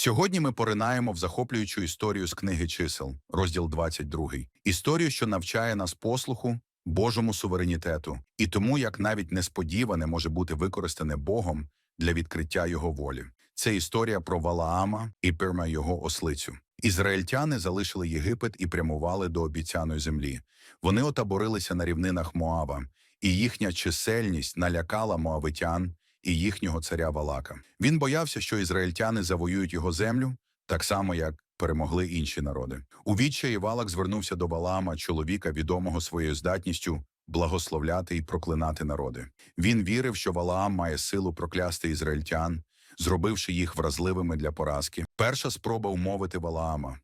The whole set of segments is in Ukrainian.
Сьогодні ми поринаємо в захоплюючу історію з книги чисел, розділ 22. Історію, що навчає нас послуху, Божому суверенітету, і тому, як навіть несподіване може бути використане Богом для відкриття його волі. Це історія про Валаама і Пирма його ослицю. Ізраїльтяни залишили Єгипет і прямували до обіцяної землі. Вони отаборилися на рівнинах Моава, і їхня чисельність налякала моавитян і їхнього царя Валака. Він боявся, що ізраїльтяни завоюють його землю, так само як перемогли інші народи. У відчаї Валак звернувся до Валаама, чоловіка, відомого своєю здатністю благословляти і проклинати народи. Він вірив, що Валаам має силу проклясти ізраїльтян, зробивши їх вразливими для поразки. Перша спроба умовити Валаама.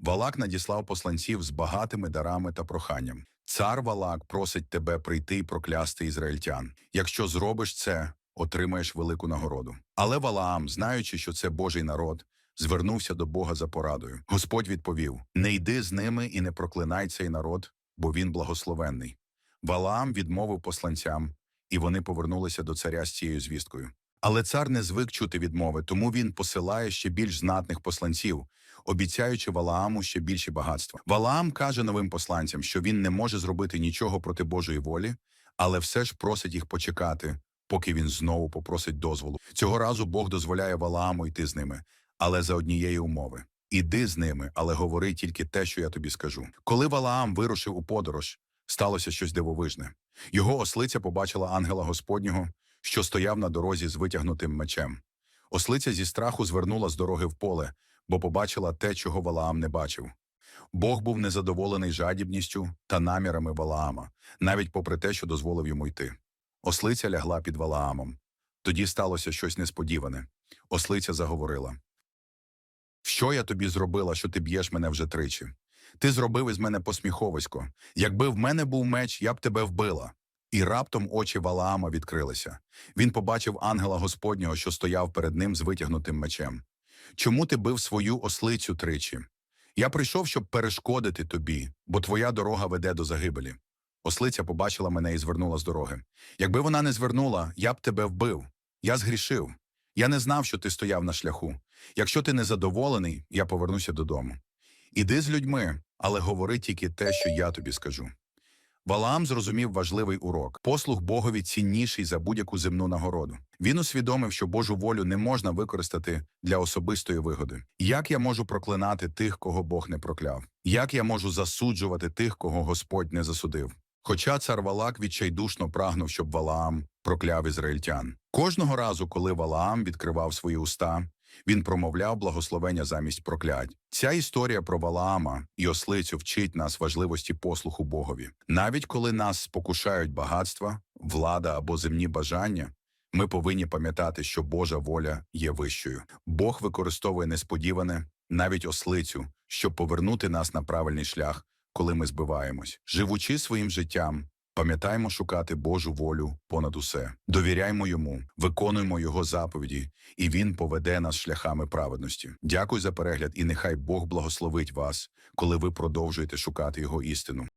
Валак надіслав посланців з багатими дарами та проханням. Цар Валак просить тебе прийти і проклясти ізраїльтян. Якщо зробиш це, отримаєш велику нагороду. Але Валаам, знаючи, що це Божий народ, звернувся до Бога за порадою. Господь відповів: Не йди з ними і не проклинай цей народ, бо він благословенний. Валаам відмовив посланцям, і вони повернулися до царя з цією звісткою. Але цар не звик чути відмови, тому він посилає ще більш знатних посланців, обіцяючи Валааму ще більші багатства. Валаам каже новим посланцям, що він не може зробити нічого проти Божої волі, але все ж просить їх почекати, поки він знову попросить дозволу. Цього разу Бог дозволяє Валааму йти з ними, але за однієї умови. Іди з ними, але говори тільки те, що я тобі скажу. Коли Валаам вирушив у подорож, сталося щось дивовижне. Його ослиця побачила ангела Господнього, що стояв на дорозі з витягнутим мечем. Ослиця зі страху звернула з дороги в поле, бо побачила те, чого Валаам не бачив. Бог був незадоволений жадібністю та намірами Валаама, навіть попри те, що дозволив йому йти. Ослиця лягла під Валаамом. Тоді сталося щось несподіване. Ослиця заговорила. Що я тобі зробила, що ти б'єш мене вже тричі? Ти зробив із мене посміховисько. Якби в мене був меч, я б тебе вбила. І раптом очі Валаама відкрилися. Він побачив ангела Господнього, що стояв перед ним з витягнутим мечем. Чому ти бив свою ослицю тричі? Я прийшов, щоб перешкодити тобі, бо твоя дорога веде до загибелі. Ослиця побачила мене і звернула з дороги. Якби вона не звернула, я б тебе вбив. Я згрішив. Я не знав, що ти стояв на шляху. Якщо ти незадоволений, я повернуся додому. Іди з людьми, але говори тільки те, що я тобі скажу. Валаам зрозумів важливий урок. Послуг Богові цінніший за будь-яку земну нагороду. Він усвідомив, що Божу волю не можна використати для особистої вигоди. Як я можу проклинати тих, кого Бог не прокляв? Як я можу засуджувати тих, кого Господь не засудив? Хоча цар Валак відчайдушно прагнув, щоб Валаам прокляв ізраїльтян. Кожного разу, коли Валаам відкривав свої уста, він промовляв благословення замість проклять. Ця історія про Валаама і ослицю вчить нас важливості послуху Богові. Навіть коли нас спокушають багатства, влада або земні бажання, ми повинні пам'ятати, що Божа воля є вищою. Бог використовує несподіване, навіть ослицю, щоб повернути нас на правильний шлях, коли ми збиваємось. Живучи своїм життям, Пам'ятаймо шукати Божу волю понад усе, довіряймо йому, виконуємо його заповіді, і він поведе нас шляхами праведності. Дякую за перегляд, і нехай Бог благословить вас, коли ви продовжуєте шукати його істину.